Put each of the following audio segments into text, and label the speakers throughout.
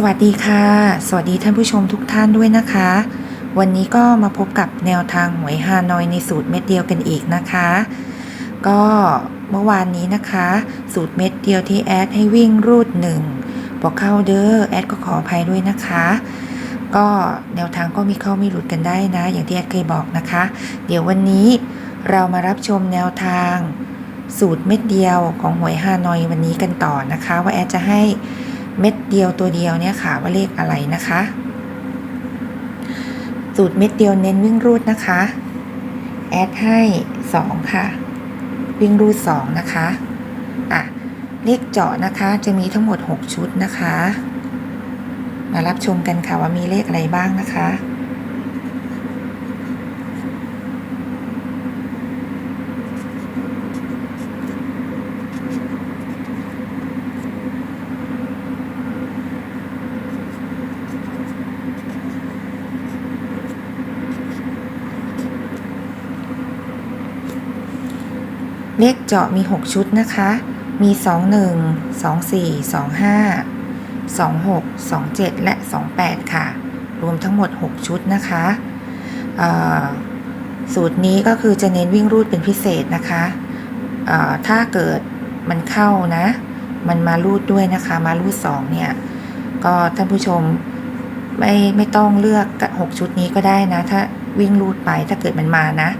Speaker 1: สวัสดีค่ะ สวัสดีท่านผู้ชมทุกท่านด้วยนะคะ วันนี้ก็มาพบกับแนวทางหวยฮานอยในสูตรเม็ดเดียวกันอีกนะคะ ก็เมื่อวานนี้นะคะ สูตรเม็ดเดียวที่แอดให้วิ่งรูดหนึ่งบอกเข้าเด้อแอดก็ขออภัยด้วยนะคะ ก็แนวทางก็มีเข้ามีหลุดกันได้นะ อย่างที่แอดเคยบอกนะคะ เดี๋ยววันนี้เรามารับชมแนวทาง สูตรเม็ดเดียวของหวยฮานอยวันนี้กันต่อนะคะ ว่าแอดจะให้ เม็ดเดียวตัวเดียวเนี่ยค่ะว่าเลขอะไรนะคะ สูตรเม็ดเดียวเน้นวิ่งรูดนะคะ แอดให้ 2 ค่ะ วิ่งรูด 2 นะคะอะเลขเจาะนะคะจะมีทั้งหมด 6 ชุดนะคะ มารับชมกันค่ะว่ามีเลขอะไรบ้างนะคะ เลขเจาะมี 6 ชุดนะคะ มี 21 24 25 26 27 และ 28 ค่ะ รวมทั้งหมด 6 ชุดนะคะสูตรนี้ก็คือจะเน้นวิ่งรูดเป็นพิเศษนะคะถ้าเกิดมันเข้านะ มันมารูดด้วยนะคะ มารูด 2 เนี่ย ก็ท่านผู้ชมไม่ไม่ต้องเลือก 6 ชุดนี้ก็ได้นะ ถ้าวิ่งรูดไปถ้าเกิดมันมานะ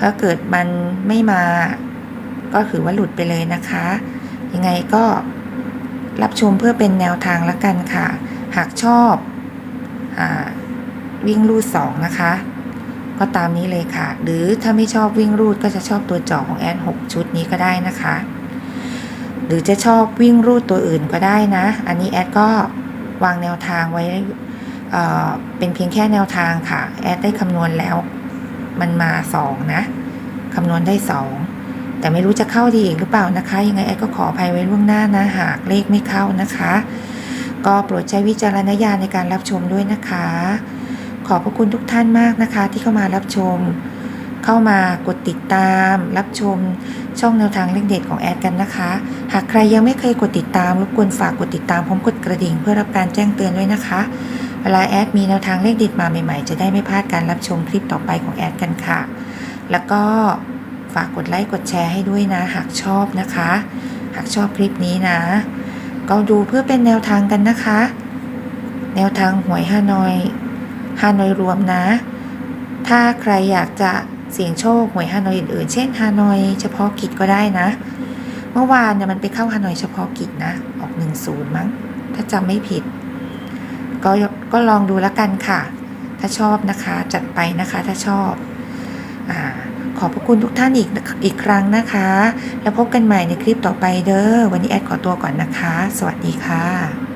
Speaker 1: ถ้าเกิดมันไม่มา ก็ถือว่าหลุดไปเลยนะคะ ยังไงก็รับชมเพื่อเป็นแนวทางละกันค่ะ หากชอบอวิ่งรูดสองนะคะ ก็ตามนี้เลยค่ะ หรือถ้าไม่ชอบวิ่งรูดก็จะชอบตัวจอของแอน6ชุดนี้ก็ได้นะคะ หรือจะชอบวิ่งรูดตัวอื่นก็ได้นะ อันนี้แอดก็วางแนวทางไว้เเป็นเพียงแค่แนวทางค่ะ แอดได้คำนวณแล้วมันมา 2 นะ คำนวณได้ 2 แต่ไม่รู้จะเข้าดีอีกหรือเปล่านะคะ ยังไงแอดก็ขออภัยไว้ล่วงหน้านะ หากเลขไม่เข้านะคะ ก็โปรดใช้วิจารณญาณในการรับชมด้วยนะคะ ขอบพระคุณทุกท่านมากนะคะ ที่เข้ามารับชม เข้ามากดติดตาม รับชมช่องแนวทางเลขเด็ดของแอดกันนะคะ หากใครยังไม่เคยกดติดตามรบกวนฝากกดติดตามพร้อมกดกระดิ่ง เพื่อรับการแจ้งเตือนด้วยนะคะ เวลาแอดมีแนวทางเลขเด็ดมาใหม่ๆ จะได้ไม่พลาดการรับชมคลิปต่อไปของแอดกันค่ะ แล้วก็ ฝากกดไลค์กดแชร์ให้ด้วยนะ หากชอบนะคะ หากชอบคลิปนี้นะ ก็ดูเพื่อเป็นแนวทางกันนะคะ แนวทางหวยฮานอยฮานอยรวมนะ ถ้าใครอยากจะเสี่ยงโชคหวยฮานอยอื่นๆ เช่นฮานอยเฉพาะกิจก็ได้นะ เมื่อวานเนี่ยมันไปเข้าฮานอยเฉพาะกิจนะ ออกหนึ่งศูนย์มั้ง ถ้าจำไม่ผิด ก็ก็ลองดูแล้วกันค่ะ ถ้าชอบนะคะจัดไปนะคะถ้าชอบ อ่า ขอบพระคุณทุกท่านอีกอีกครั้งนะคะ แล้วพบกันใหม่ในคลิปต่อไปเด้อ วันนี้แอดขอตัวก่อนนะคะ สวัสดีค่ะ